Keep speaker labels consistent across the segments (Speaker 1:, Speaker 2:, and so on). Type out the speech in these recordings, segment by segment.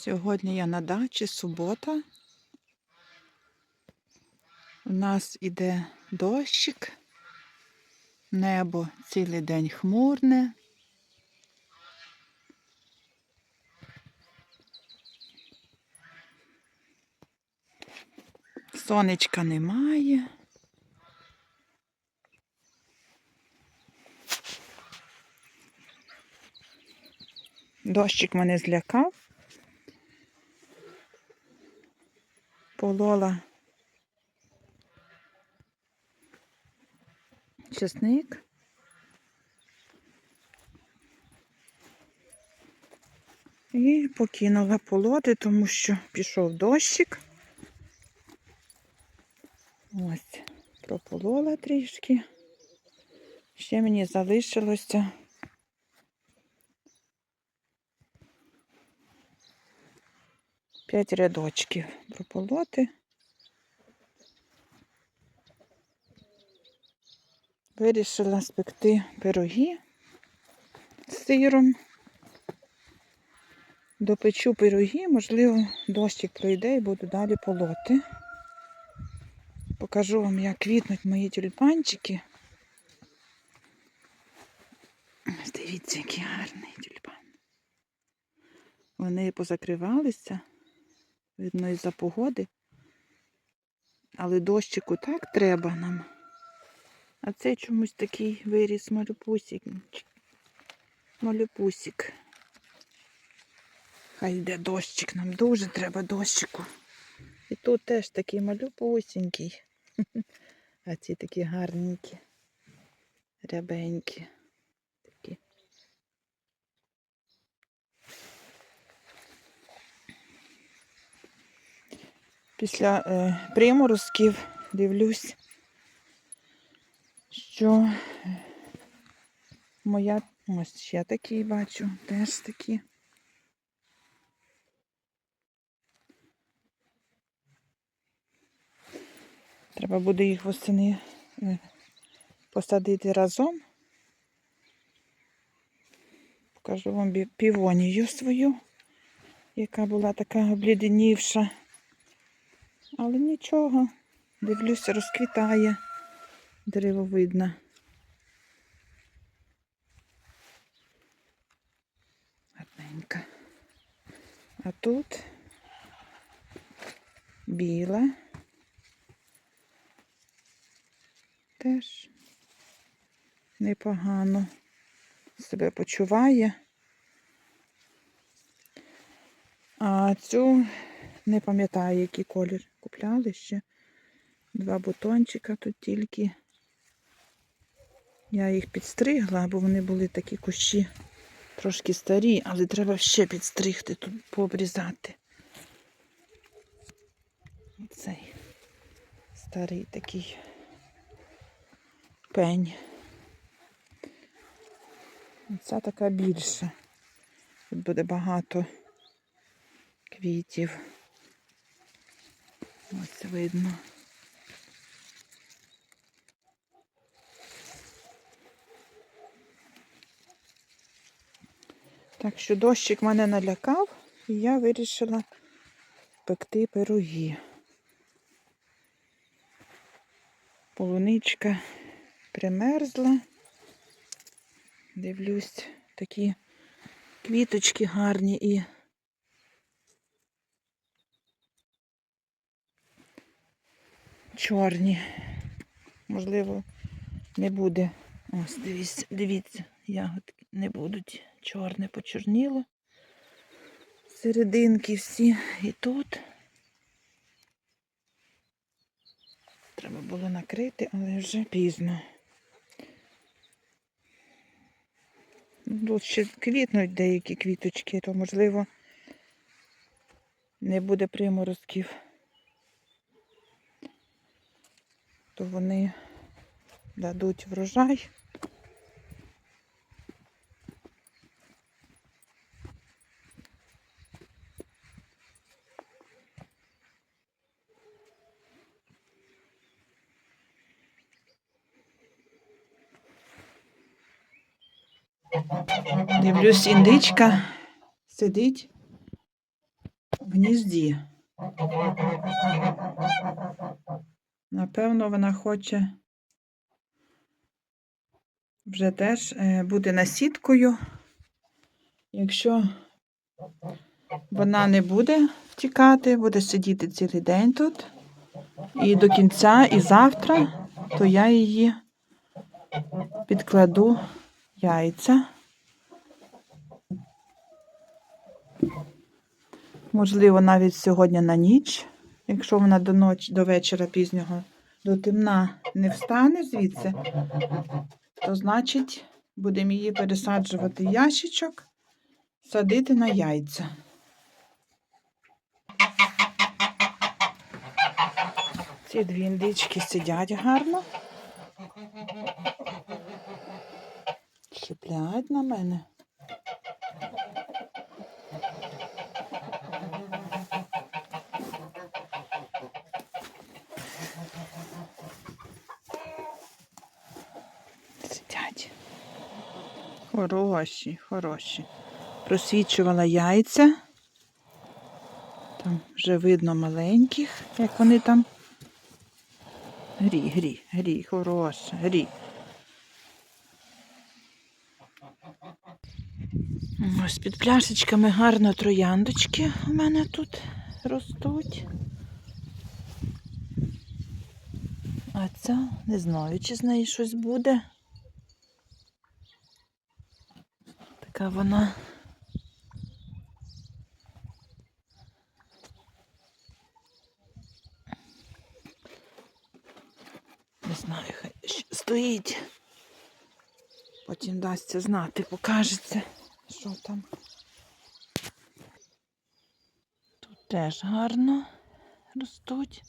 Speaker 1: Сьогодні я на дачі, субота. У нас іде дощик, небо цілий день хмурне. Сонечка немає. Дощик мене злякав. Полола чесник. І покинула полоти, тому що пішов дощик. Ось, прополола трішки. Ще мені залишилося п'ять рядочків прополоти. Вирішила спекти пироги з сиром. Допечу пироги, можливо, дощик пройде і буду далі полоти. Покажу вам, як квітнуть мої тюльпанчики. Дивіться, який гарний тюльпан. Вони позакривалися, видно, із-за погоди. Але дощику так треба нам. А цей чомусь такий виріс малюпусик. Малюпусик. Хай йде дощик, нам дуже треба дощику. І тут теж такий малюпусінький. А ці такі гарненькі, рябенькі. Після е, приморозків дивлюсь, що моя ось ще такий бачу, теж такі. Треба буде їх восени е, посадити разом. Покажу вам півонію свою, яка була така обліденівша. Але нічого, дивлюся, розквітає деревовидна. Гарненька. А тут біла. Теж непогано себе почуває. А цю не пам'ятаю, який колір купляли ще. Два бутончика тут тільки. Я їх підстригла, бо вони були такі кущі трошки старі, але треба ще підстригти, тут пообрізати. Цей старий такий пень. Ця така більша. Тут буде багато квітів. Ось видно. Так що дощик мене налякав, і я вирішила пекти пироги. Полуничка примерзла. Дивлюсь, такі квіточки гарні і чорні. Можливо, не буде. Ось, дивіться, дивіться, ягодки не будуть. Чорне почорніло. Серединки всі і тут. Треба було накрити, але вже пізно. Тут ще квітнуть деякі квіточки, то можливо не буде приморозків. То вони дадуть врожай. Дивлюсь, індичка сидить в гнізді. Напевно, вона хоче вже теж е, бути насідкою. Якщо вона не буде втікати, буде сидіти цілий день тут. І до кінця, і завтра, то я її підкладу яйця. Можливо, навіть сьогодні на ніч, якщо вона до ночі, до вечора пізнього, до темна не встане звідси, то значить будемо її пересаджувати ящичок, садити на яйця. Ці дві індички сидять гарно. Щеплять на мене. Сидять. Хороші, хороші. Просвічувала яйця. Там вже видно маленьких, як вони там. Грі, грі, грі, хороша, грі. Ось під пляшечками гарно трояндочки у мене тут ростуть. А ця не знаю, чи з неї щось буде. Така вона. Не знаю, хай стоїть. Потім дасться знати, покажеться, що там. Тут теж гарно ростуть.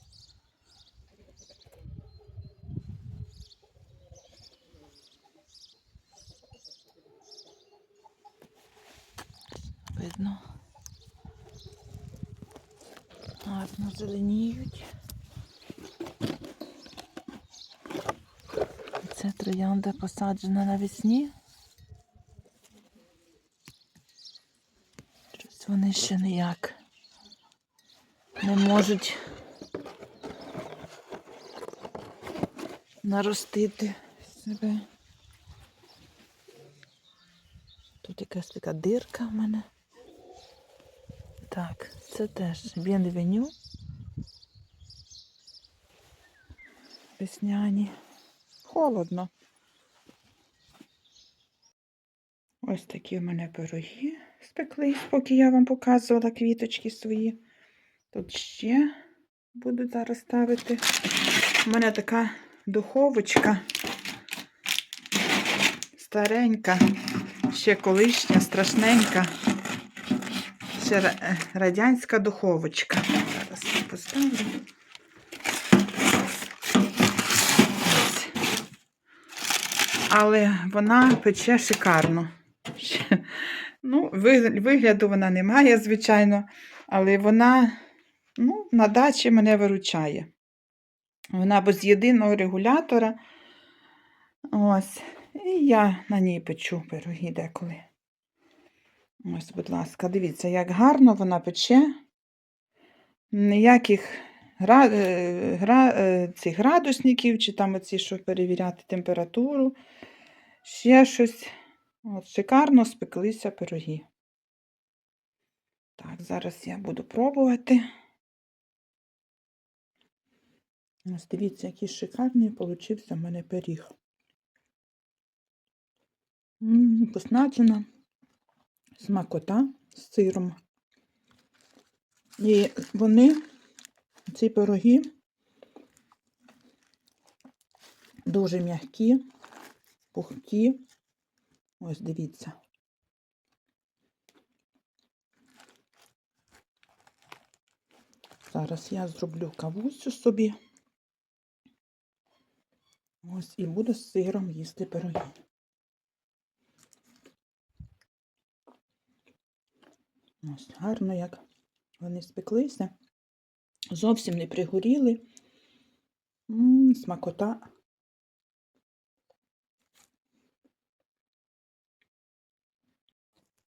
Speaker 1: Видно. Гарно зеленіють. Це троянда посаджена навесні. Щось вони ще ніяк не можуть наростити себе. Тут якась така дирка в мене. Так, це теж бенвеню. Весняні. Холодно. Ось такі в мене пироги спеклись, поки я вам показувала квіточки свої. Тут ще буду зараз ставити. У мене така духовочка старенька, ще колишня, страшненька. Ще радянська духовочка. Зараз поставлю. Але вона пече шикарно. Ну, вигляду вона не має, звичайно, але вона ну, на дачі мене виручає. Вона без єдиного регулятора. Ось. І я на ній печу пироги деколи. Ось, будь ласка, дивіться, як гарно вона пече. Ніяких гра... е, гра... е, цих градусників, чи там оці, що перевіряти температуру. Ще щось. От, шикарно спеклися пироги. Так, зараз я буду пробувати. Ось дивіться, який шикарний получився в мене пиріг. М, Поснаджена смакота з сиром. І вони, ці пироги, дуже м'які, пухкі. Ось дивіться. Зараз я зроблю кавусю собі. Ось і буду з сиром їсти пироги. Ось гарно, як вони спеклися. Зовсім не пригоріли. М, смакота.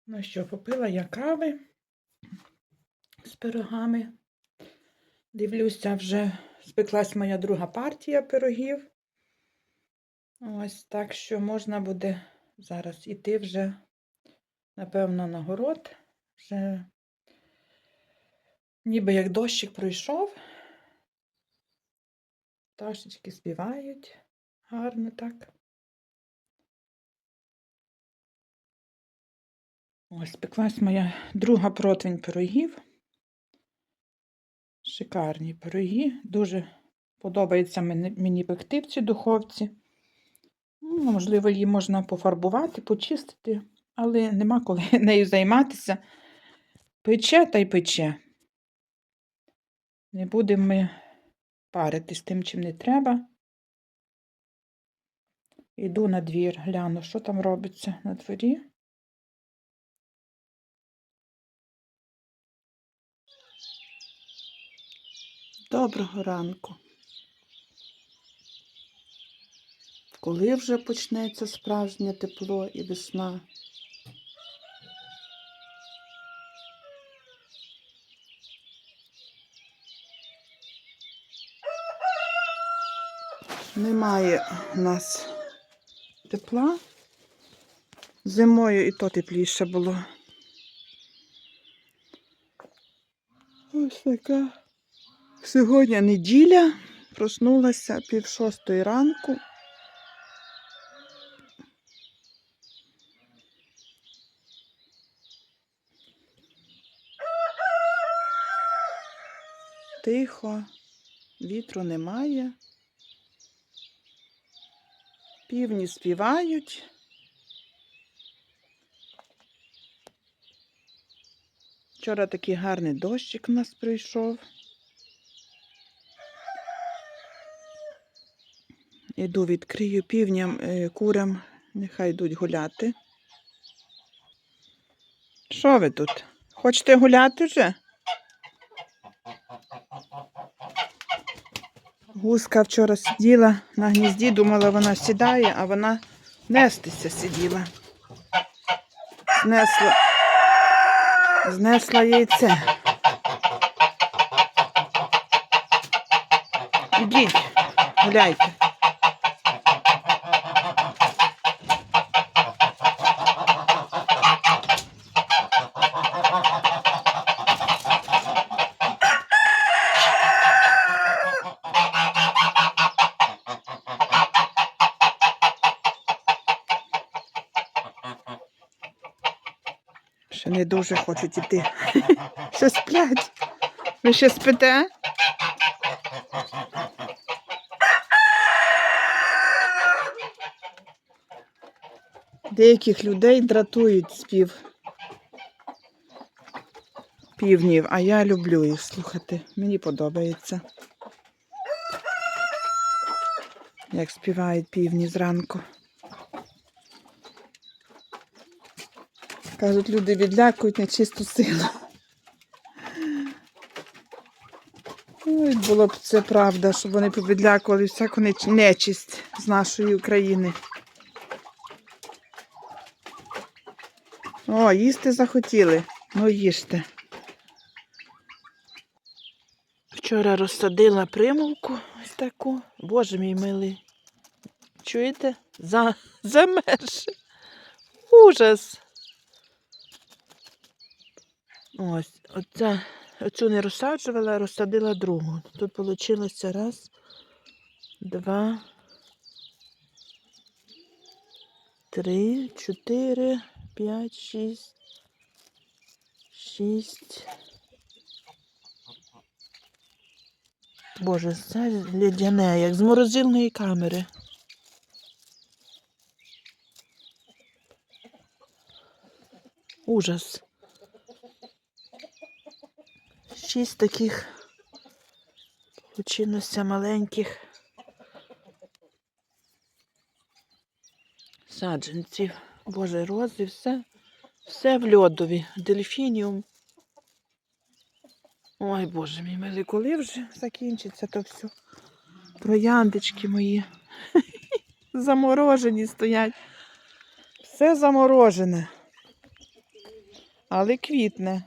Speaker 1: Ну що, попила я кави. з пирогами. Дивлюся, вже спеклась моя друга партія пирогів. Ось так що можна буде зараз іти вже, напевно, на город. Вже ніби як дощик пройшов. Пташечки співають гарно так. Ось спеклась моя друга противень пирогів. Шикарні пироги. Дуже подобається мені пекти в цій духовці. Ну, можливо, її можна пофарбувати, почистити, але нема коли нею займатися. Пече та й пече. Не будемо ми паритись тим, чим не треба. Іду на двір, гляну, що там робиться на дворі. Доброго ранку. Коли вже почнеться справжнє тепло і весна? Немає у нас тепла. Зимою і то тепліше було. Ось така. Сьогодні неділя. Проснулася пів шостої ранку. Тихо, вітру немає. Півні співають. Вчора такий гарний дощик у нас прийшов. Іду відкрию півням, е, курям, нехай йдуть гуляти. Що ви тут? Хочете гуляти вже? Гуска вчора сиділа на гнізді, думала, вона сідає, а вона нестися сиділа. Знесла, знесла яйце. Ідіть, гуляйте. Не дуже хочуть іти. Ще сплять. Ви ще спите? Деяких людей дратують спів півнів, а я люблю їх слухати. Мені подобається. Як співають півні зранку. Кажуть, люди відлякують нечисту силу. Ой, було б це правда, щоб вони повідлякували всяку неч- нечисть з нашої України. О, їсти захотіли. Ну, їжте. Вчора розсадила примулку ось таку. Боже мій милий. Чуєте? За... Замерше. Ужас. Ось, оця, оцю не розсаджувала, розсадила другу. Тут вийшло раз, два, три, чотири, п'ять, шість, шість. Боже, це ледяне, як з морозильної камери. Ужас. Шість таких получилося маленьких саджанців. Боже, рози, все, все в льодові. Дельфініум. Ой, Боже мій милий, коли вже закінчиться то все. Трояндочки мої. Заморожені стоять. Все заморожене. Але квітне.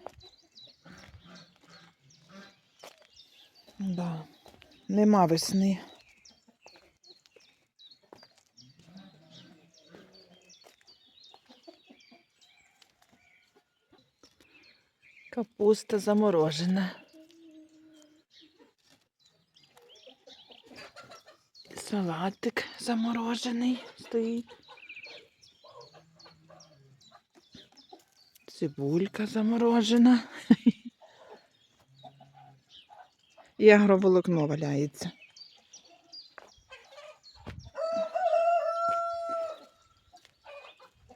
Speaker 1: Да. Нема весни. Капуста заморожена. Салатик заморожений стоїть. Цибулька заморожена. І агроволокно валяється.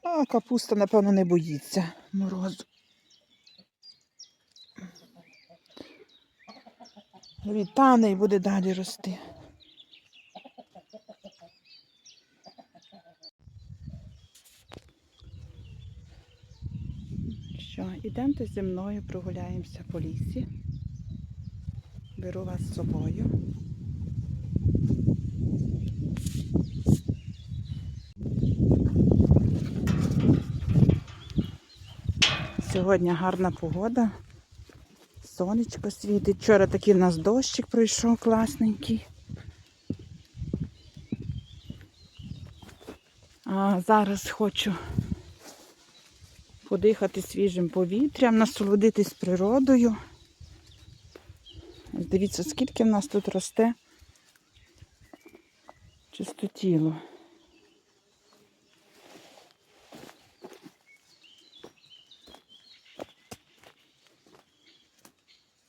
Speaker 1: А капуста, напевно, не боїться морозу. Відтане і буде далі рости. Що, ідемте зі мною, прогуляємося по лісі. Беру вас з собою. Сьогодні гарна погода. Сонечко світить. Вчора такий в нас дощик пройшов класненький. А зараз хочу подихати свіжим повітрям, насолодитись природою. Дивіться, скільки в нас тут росте чистотіло.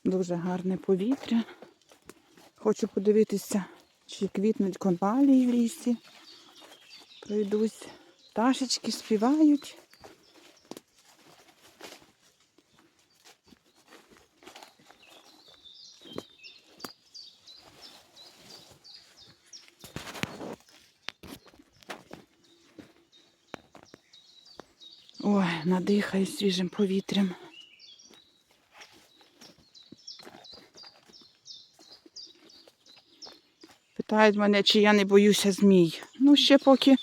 Speaker 1: Дуже гарне повітря. Хочу подивитися, чи квітнуть конвалії в лісі. Пройдусь. Пташечки співають. Ой, надихаю свіжим повітрям. Питають мене, чи я не боюся змій. Ну, ще поки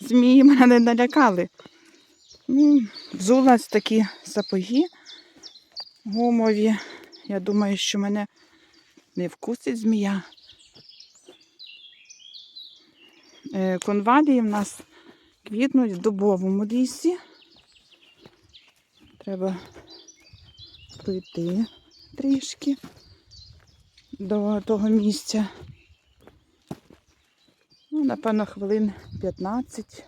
Speaker 1: змії мене не налякали. Ну, взулась такі сапоги гумові. Я думаю, що мене не вкусить змія. Е, Конвалії в нас квітнуть в дубовому лісі. Треба пройти трішки до того місця. Ну, напевно, хвилин 15.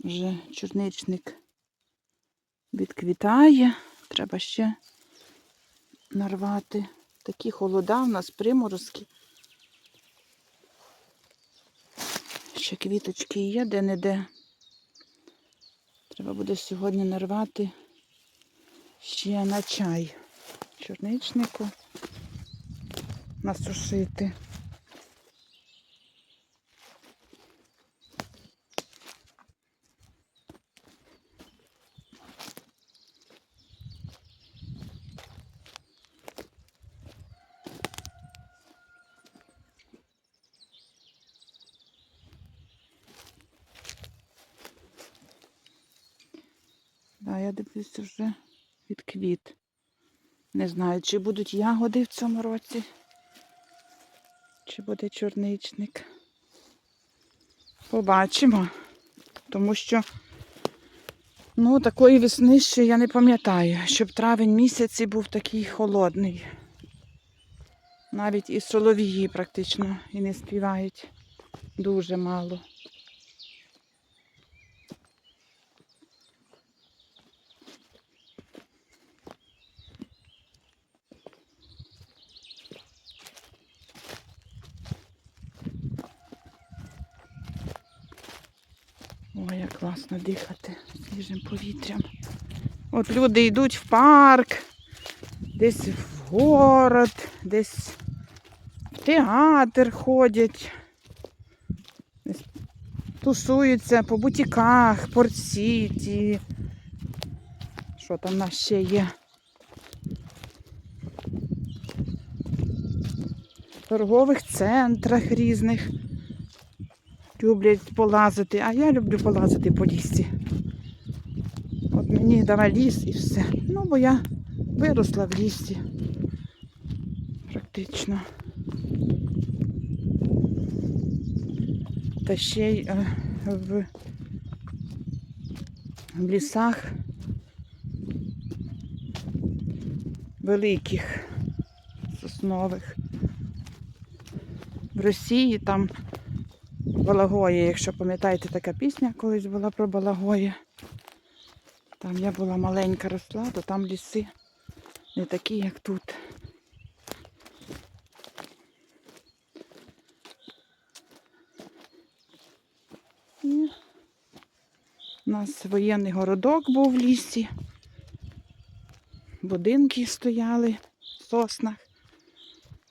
Speaker 1: Вже чорничник відквітає. Треба ще нарвати. Такі холода у нас приморозки. Ще квіточки є де-не-де. Треба буде сьогодні нарвати ще на чай чорничнику насушити. Да, я дивлюся вже від квіт. Не знаю, чи будуть ягоди в цьому році, чи буде чорничник. Побачимо. Тому що ну, такої весни ще я не пам'ятаю, щоб травень місяці був такий холодний. Навіть і соловії практично і не співають дуже мало. Ой, як класно дихати свіжим повітрям. От люди йдуть в парк, десь в город, десь в театр ходять, десь тусуються по бутіках, портсіті. Що там в нас ще є? В торгових центрах різних. Люблять полазити, а я люблю полазити по лісі. От мені давай ліс і все. Ну, бо я виросла в лісі. Практично. Та ще й е, в, в лісах великих соснових. В Росії там Балагоє, якщо пам'ятаєте, така пісня колись була про Балагоє. Там я була маленька росла, то там ліси не такі, як тут. І у нас воєнний городок був в лісі. Будинки стояли в соснах.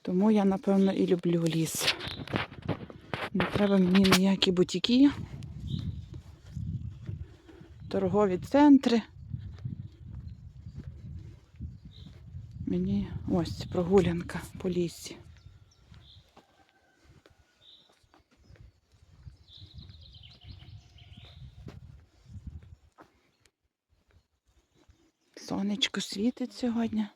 Speaker 1: Тому я, напевно, і люблю ліс. Не треба мені ніякі бутіки, торгові центри. Мені ось прогулянка по лісі. Сонечко світить сьогодні.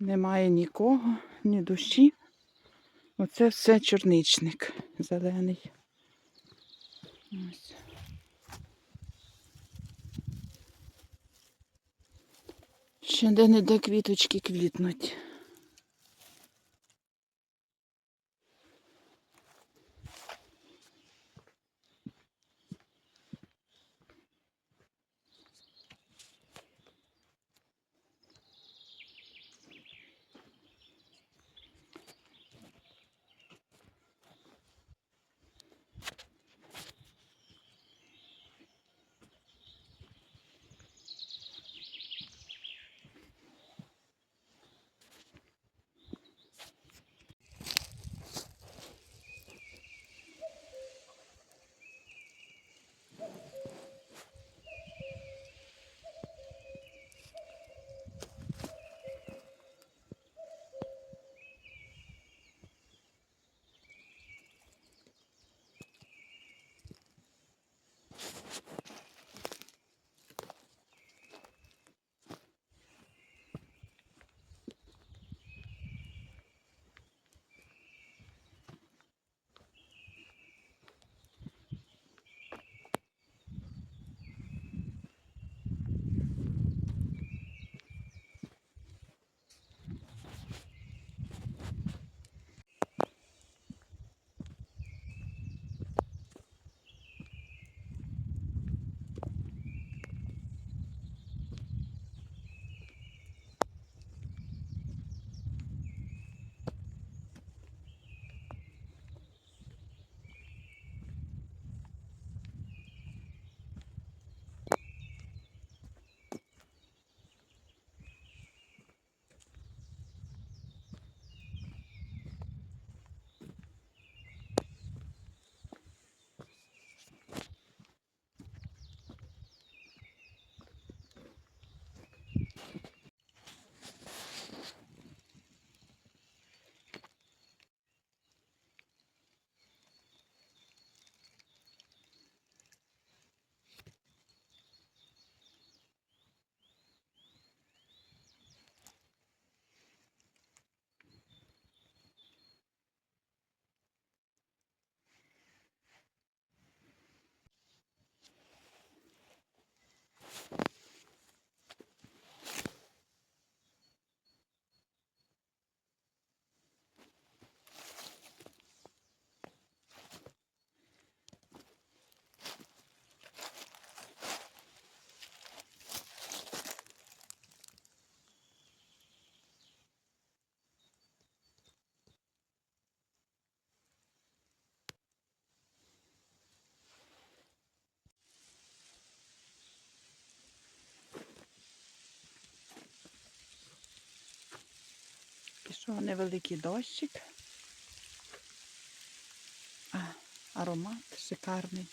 Speaker 1: Немає нікого, ні душі. Оце все чорничник зелений. Ось. Ще де-не-де квіточки квітнуть. що невеликий дощик. А, аромат шикарний.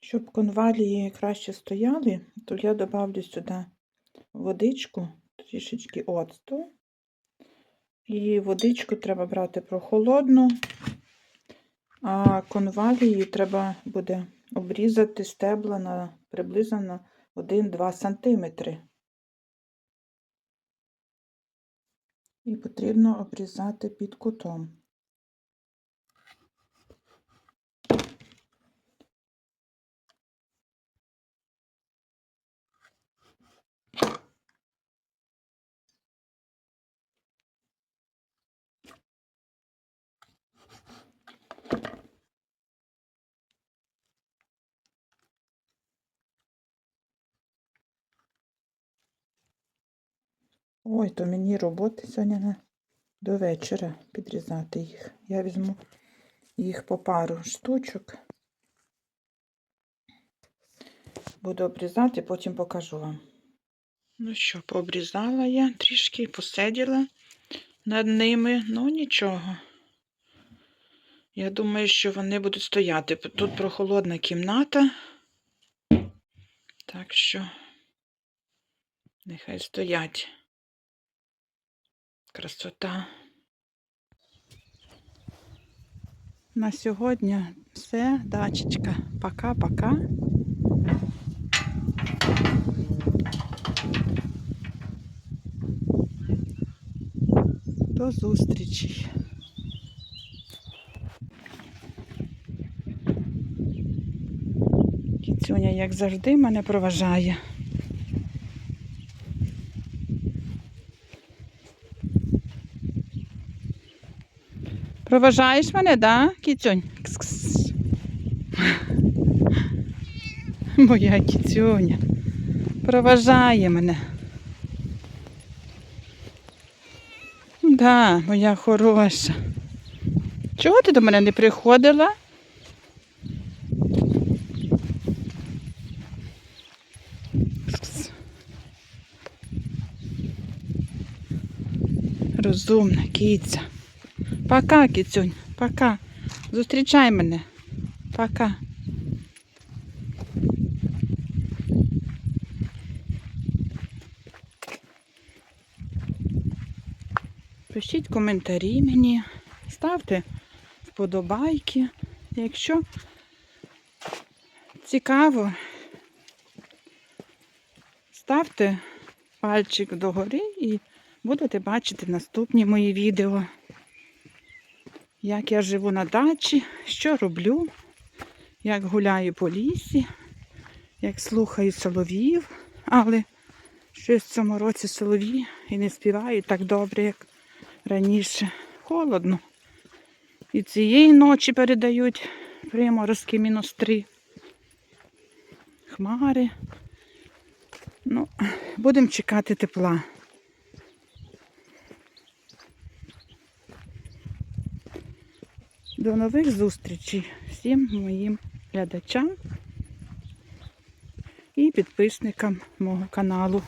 Speaker 1: Щоб конвалії краще стояли, то я додав сюди водичку, трішечки оцту і водичку треба брати прохолодну, а конвалії треба буде обрізати стебла на приблизно на 1-2 см. І потрібно обрізати під кутом. Ой, то мені роботи сьогодні на до вечора підрізати їх. Я візьму їх по пару штучок. Буду обрізати, потім покажу вам. Ну що, пообрізала я трішки, посиділа над ними, ну нічого. Я думаю, що вони будуть стояти. Тут прохолодна кімната. Так що нехай стоять. Красота. На сьогодні все, дачечка. Пока-пока. До зустрічі. Кіцюня, як завжди, мене проважає. Проважаєш мене, да, кіцюнь? Кс-кс. Моя кіцюня. Проважає мене. Да, моя хороша. Чого ти до мене не приходила? Розумна кіця. Пока, кіцюнь, пока. Зустрічай мене. Пока. Пишіть коментарі мені, ставте вподобайки. Якщо цікаво, ставте пальчик догори і будете бачити наступні мої відео як я живу на дачі, що роблю, як гуляю по лісі, як слухаю солов'їв, але щось в цьому році солов'ї і не співають так добре, як раніше. Холодно. І цієї ночі передають приморозки мінус три. Хмари. Ну, будемо чекати тепла. До нових зустрічей всім моїм глядачам і підписникам мого каналу.